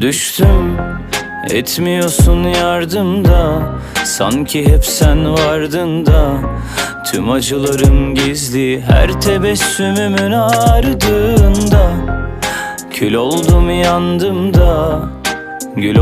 Düştüm etmiyorsun yardımda Sanki hep sen vardın da. Tüm acılarım gizli her tebessümümün ardında. Kül oldum yandım da. Gül